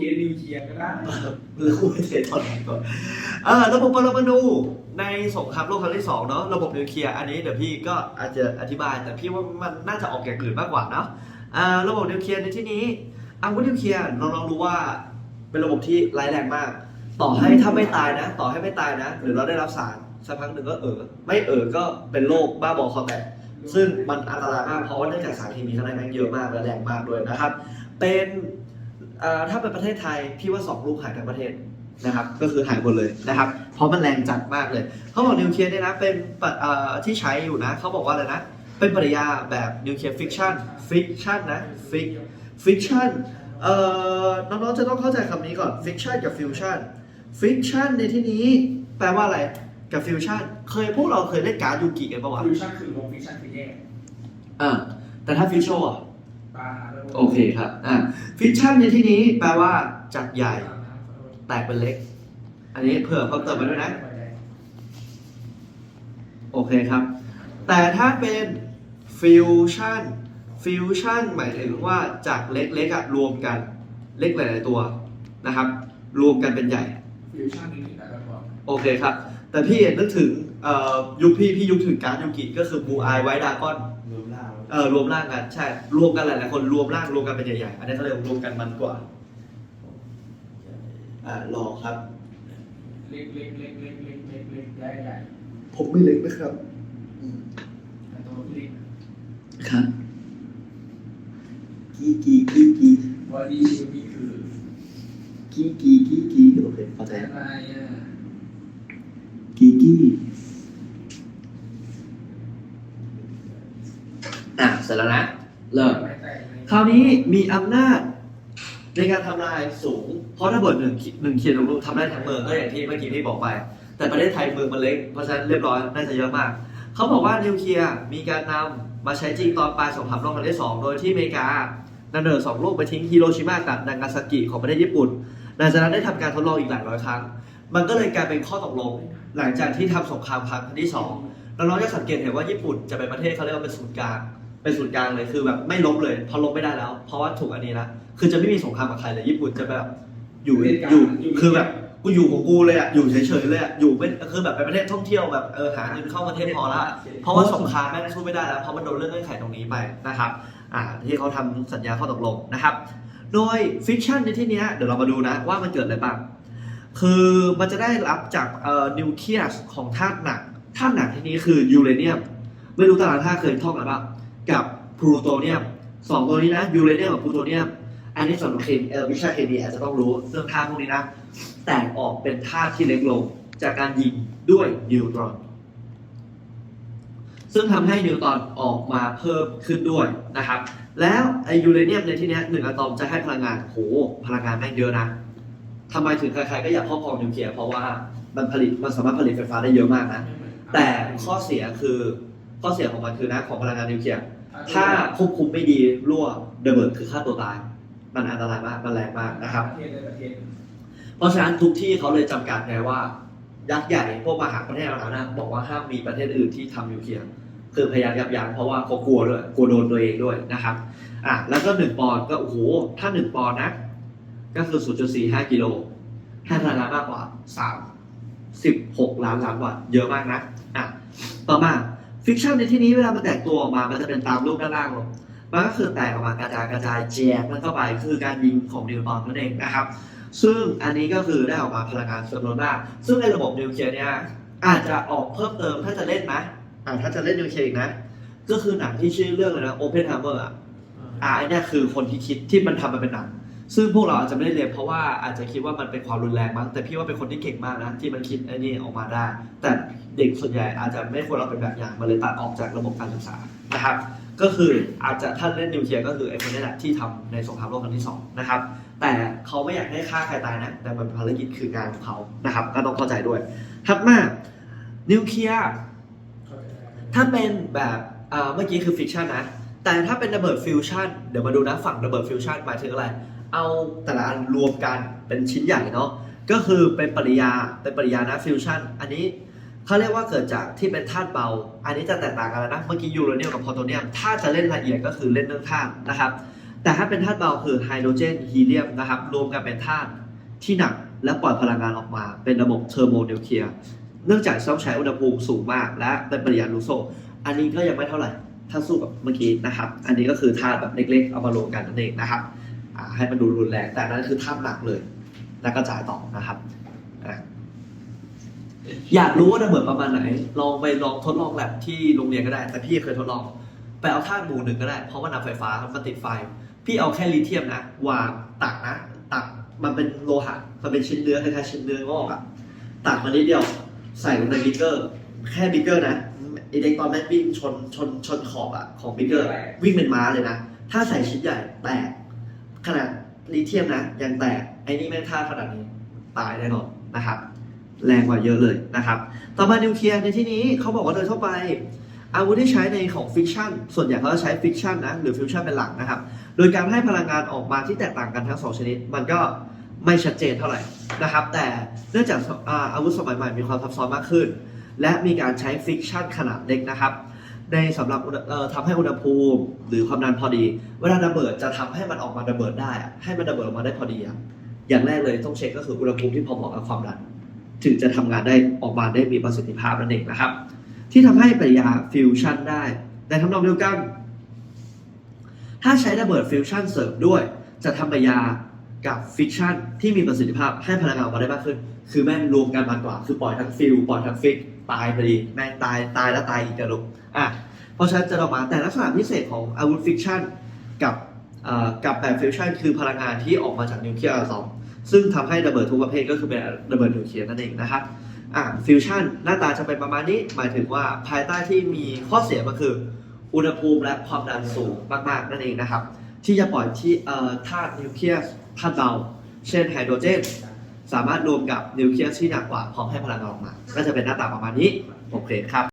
เคสนิวเคลียร์ก็ได้แล้วกูไม่เทตอนไหนก่อนเออระบบปรมาณูในสงครามโลกครั้งที่สองเนาะระบบนิวเคลียร์อันนี้เดี๋ยวพี่ก็อาจจะอธิบาย แต่พี่ว่ามันน่าจะออกอย่างอื่นมากกว่าเนาะอ่าระบบนิวเคลียร์ในที่นี้อาวุธนิวเคลียร์น้องๆรู้ว่าเป็นระบบที่ร้ายแรงมาก ต่อให้ถ้าไม่ตายนะ ต่อให้ไม่ตายนะ หรือเราได้รับสารสักพักหนึ่งก็เออไม่เออก็เป็นโรคบ้าบอคอแตกซึ่งมันอันตรายมากเพราะว่าเนื่องจากสารเคมีข้างในม่งเยอะมากและแรงมากด้วยนะครับ เป็น ถ้าเป็นประเทศไทยพี่ว่าสองลูกหายทั้งประเทศนะครับ ก็คือหายหมดเลยนะครับ เพราะมันแรงจัดมากเลย เขาบอกนิวเคลียร์เนี่ยนะ เป็นปะเอ่อที่ใช้อยู่นะ เขาบอกว่าอะไรนะ เป็นปริยาแบบนิวเคลียร์ฟิกชันฟิกชันนะฟิกฟิกชันเอ่อน้องๆจะต้องเข้าใจคำนี้ก่อนฟิกชันกับฟิวชันฟิกชันในที่นี้แปลว่าอะไรกับฟิวชันเคยพวกเราเคยเล่นการ์ดยูกิกันปะวะฟิวชั่นคือวงฟิวชั่นคือแยกอ่าแต่ถ้าฟิวชัลอะตาแล้ว โอเคครับอ่าฟิกชันในที่นี้แปลว่าจากใหญ่ แตกเป็นเล็ก อันนี้เผื่อเพิ่มเติมมาด้วยนะ โอเคครับ แต่ถ้าเป็นฟิวชั่นฟิวชั่นหมายถึงว่าจากเล็กๆอะรวมกันเล็กหลายๆตัวนะครับ รวมกันเป็นใหญ่ฟิวชั่นนี่ถึงแล้วก็โอเคครับ แต่พี่นึกถึงเอ่อยุคพี่พี่ยุคถึงการดยูกิก็คือบูอายไวดากอนรวมล่าง เออรวมร่างกันใช่รวมกันหลายๆคนรวมร่างรวมกันเป็นใหญ่ๆอันนี้เขาเรียกรวมกันมันกว่าอ่ารอครับ เล็กเล็กเล็กเล็กเล็กเล็กเล็กใหญ่ใหญ่ผมไม่เล็กนะครับแต่ตัวเล็กครับกีกีกีกีบอดี้ชิลนี่คือกีกีกีกีโอเคเข้าใจอะไรอะกีกีอะ เสร็จแล้วนะเริ่มไม่แตกเลยคราวนี้มีอำนาจในการทำลายสูง เพราะถ้าเบิดหนึ่งหนึ่งเคียนลูกทำได้ทั้งเมืองก็อย่างที่เมื่อกี้พี่บอกไป แต่ประเทศไทยเมืองมันเล็ก เพราะฉะนั้นเรียบร้อยน่าจะเยอะมาก เขาบอกว่านิวเคลียร์มีการนำมาใช้จริงตอนปลายสงครามโลกครั้งที่สองโดยที่อเมริกานำเนินสองลูกไปทิ้งฮิโรชิมากับนางาซากิของประเทศญี่ปุ่นหลังจากนั้นได้ทำการทดลองอีกหลายร้อยครั้ง มันก็เลยกลายเป็นข้อตกลง หลังจากที่ทำสงครามครั้งที่สองน้องๆจะสังเกตเห็นว่าญี่ปุ่นจะเป็นประเทศเขาเรียกว่าเป็นศูนย์กลาง เป็นศูนย์กลางเลยคือแบบไม่ลบเลยเพราะลบไม่ได้แล้ว เพราะว่าถูกอันนี้ละคือจะไม่มีสงครามกับใครเลยญี่ปุ่นจะแบบอยู่อยู่คือแบบกูอยู่ของกูเลยอะอยู่เฉยๆเลยอะอยู่เป็นคือแบบเป็นประเทศท่องเที่ยวแบบเออหาเงินเข้าประเทศพอละเพราะว่าสงครามแม่งสู้ไม่ได้แล้วเพราะมันโดนเรื่องเงื่อนไขตรงนี้ไปนะครับอ่าที่เขาทำสัญญาข้อตกลงนะครับ โดยฟิกชันในที่เนี้ยเดี๋ยวเรามาดูนะว่ามันเกิดอะไรบ้างคือมันจะได้รับจากเอ่อนิวเคลียสของธาตุหนักธาตุหนักที่นี้คือยูเรเนียมไม่รู้ตารางธาตุเคยท่องหรือเปล่า กับพลูโตเนียมสองตัวนี้นะยูเรเนียมกับพลูโตเนียมอันนี้สำหรับเคมีเออวิชาเคมีอาจจะต้องรู้เรื่องธาตุพวกนี้นะ แตกออกเป็นธาตุที่เล็กลง จากการยิงด้วยนิวตรอน ซึ่งทำให้นิวตรอนออกมาเพิ่มขึ้นด้วยนะครับ แล้วไอยูเรเนียมในที่นี้หนึ่งอะตอมจะให้พลังงานโหพลังงานแม่งเยอะนะทำไมถึงใครๆก็อยากครอบครองนิวเคลียร์เพราะว่ามันผลิตมันสามารถผลิตไฟฟ้าได้เยอะมากนะแต่ข้อเสียคือข้อเสียของมันคือนะของพลังงานนิวเคลียร์ ถ้าควบคุมไม่ดีรั่วระเบิดคือฆ่าตัวตาย มันอันตรายมากมันแรงมากนะครับ ประเทศเลยประเทศเพราะฉะนั้นทุกที่เขาเลยจำกัดไงว่า ยักษ์ใหญ่พวกมหาประเทศเหล่านั้นบอกว่าห้ามมีประเทศอื่นที่ทำนิวเคลียร์คือพยายามยับยั้งเพราะว่าเขากลัวด้วยกลัวโดนตัวเองด้วยนะครับอะแล้วก็หนึ่งปอนด์ก็โอ้โหถ้าหนึ่งปอนด์นะก็คือ 0.45กิโลให้พลังงานมากกว่า36ล้านล้านวัตต์เยอะมากนะอะต่อมา ฟิกชันในที่นี้เวลามันแตกตัวออกมา มันจะเป็นตามรูปด้านล่างลงมันก็คือแตกออกมากระจายกระจายแจกมันเข้าไปคือการยิงของนิวตรอนนั่นเองนะครับ ซึ่งอันนี้ก็คือได้ออกมาพลังงานจำนวนมาก ซึ่งในระบบนิวเคลียร์เนี่ยอาจจะออกเพิ่มเติมถ้าจะเล่นนะอ่าถ้าจะเล่นนิวเคลียร์อีกนะ ก็คือหนังที่ชื่อเรื่องอะไรนะ Open Hammer อะอ่าไอ้เนี่ยคือคนที่คิดที่มันทำมันเป็นหนัง ซึ่งพวกเราอาจจะไม่ได้เรียนเพราะว่าอาจจะคิดว่ามันเป็นความรุนแรงมั้งแต่พี่ว่าเป็นคนที่เก่งมากนะที่มันคิดไอ้นี่ออกมาได้ แต่ เด็กส่วนใหญ่อาจจะไม่ควรเอาเป็นแบบอย่างมาเลยตัดออกจากระบบการศึกษานะครับ ก็คืออาจจะท่านเล่นนิวเคลียร์ก็คือไอ้คนนี้แหละที่ทำในสงครามโลกครั้งที่สองนะครับแต่เขาไม่อยากให้ฆ่าใครตายนะแต่มันเป็นภารกิจคืองานของเขานะครับ ก็ต้องเข้าใจด้วยถัดมานิวเคลียร์ถ้าเป็นแบบเอ่อเมื่อกี้คือฟิกชันนะแต่ถ้าเป็นระเบิดฟิวชั่นเดี๋ยวมาดูนะฝั่งระเบิดฟิวชั่นหมายถึงอะไร เอาแต่ละอันรวมกันเป็นชิ้นใหญ่เนาะก็คือเป็นปริยาเป็นปริยานะฟิวชั่นอันนี้ เขาเรียกว่าเกิดจากที่เป็นธาตุเบา อันนี้จะแตกต่างกันแล้วนะเมื่อกี้ยูโรเนียมกับโพลูโตเนียมถ้าจะเล่นละเอียดก็คือเล่นเรื่องธาตุนะครับ แต่ถ้าเป็นธาตุเบาคือไฮโดรเจนฮีเลียมนะครับรวมกันเป็นธาตุที่หนักและปล่อยพลังงานออกมา เป็นระบบเทอร์โมนิวเคลียร์เนื่องจากต้องใช้อุณหภูมิสูงมาก และเป็นปริมาณลูโซ อันนี้ก็ยังไม่เท่าไหร่ถ้าสู้กับเมื่อกี้นะครับ อันนี้ก็คือธาตุแบบเล็กๆ เอามารวมกันนั่นเองนะครับให้มันดูรุนแรง แต่นั้นคือธาตุหนักเลย แล้วก็จ่ายต่อนะครับ อยากรู้ว่าระเบิดประมาณไหน ลองไปลองทดลองแลบที่โรงเรียนก็ได้ แต่พี่เคยทดลอง ไปเอาธาตุหมู่หนึ่งก็ได้ เพราะว่านำไฟฟ้ามันติดไฟ พี่เอาแค่ลิเธียมนะวางตักนะ ตักมันเป็นโลหะ มันเป็นชิ้นเนื้อคล้ายๆชิ้นเนื้องอกอะตักมานิดเดียว ใส่ลงในบิ๊กเกอร์ แค่บิ๊กเกอร์นะอิเล็กตรอนแม่งวิ่งชนชนชนขอบอะของบิ๊กเกอร์ วิ่งเป็นม้าเลยนะ ถ้าใส่ชิ้นใหญ่แตก ขนาดลิเธียมนะยังแตก ไอ้นี่แม่งท่าขนาดนี้ตายแน่นอนนะครับ แรงกว่าเยอะเลยนะครับ ต่อมานิวเคลียร์ในที่นี้เขาบอกว่าโดยทั่วไป อาวุธที่ใช้ในของฟิกชันส่วนใหญ่เขาจะใช้ฟิกชันนะหรือฟิวชั่นเป็นหลักนะครับ โดยการให้พลังงานออกมาที่แตกต่างกันทั้งสองชนิด มันก็ไม่ชัดเจนเท่าไหร่นะครับ แต่เนื่องจากอาวุธสมัยใหม่มีความซับซ้อนมากขึ้น และมีการใช้ฟิกชันขนาดเล็กนะครับในสำหรับทำให้อุณหภูมิหรือความดันพอดี เวลาระเบิดจะทำให้มันออกมาระเบิดได้ ให้มันระเบิดออกมาได้พอดี อย่างแรกเลยต้องเช็คก็คืออุณหภูมิที่พอเหมาะกับความดัน ถึงจะทำงานได้ออกมาได้มีประสิทธิภาพนั่นเองนะครับ ที่ทำให้ปริยาฟิวชั่นได้ ในทำนองเดียวกัน ถ้าใช้ระเบิดฟิวชั่นเสริมด้วย จะทำปริยากับฟิกชั่นที่มีประสิทธิภาพให้พลังงานออกมาได้มากขึ้น คือแม่งรวมกันมากกว่า คือปล่อยทั้งฟิวปล่อยทั้งฟิกตายพอดี แม่งตายตายแล้วตายอีกกระลุกอะเพราะฉะนั้นจะออกมาแต่ลักษณะพิเศษของอาวุธฟิกชั่นกับกับแบบฟิวชั่นคือพลังงานที่ออกมาจากนิวเคลียร์อะตอม ซึ่งทำให้ระเบิดทุกประเภทก็คือเป็นระเบิดนิวเคลียร์นั่นเองนะครับอ่าฟิวชั่นหน้าตาจะเป็นประมาณนี้หมายถึงว่าภายใต้ที่มีข้อเสียก็คือ อุณหภูมิและความดันสูงมากๆนั่นเองนะครับ ที่จะปล่อยที่เอ่อธาตุนิวเคลียสธาตุเบาเช่นไฮโดรเจนสามารถรวมกับนิวเคลียสที่หนักกว่าพร้อมให้พลังงานออกมา ก็จะเป็นหน้าตาประมาณนี้โอเคครับ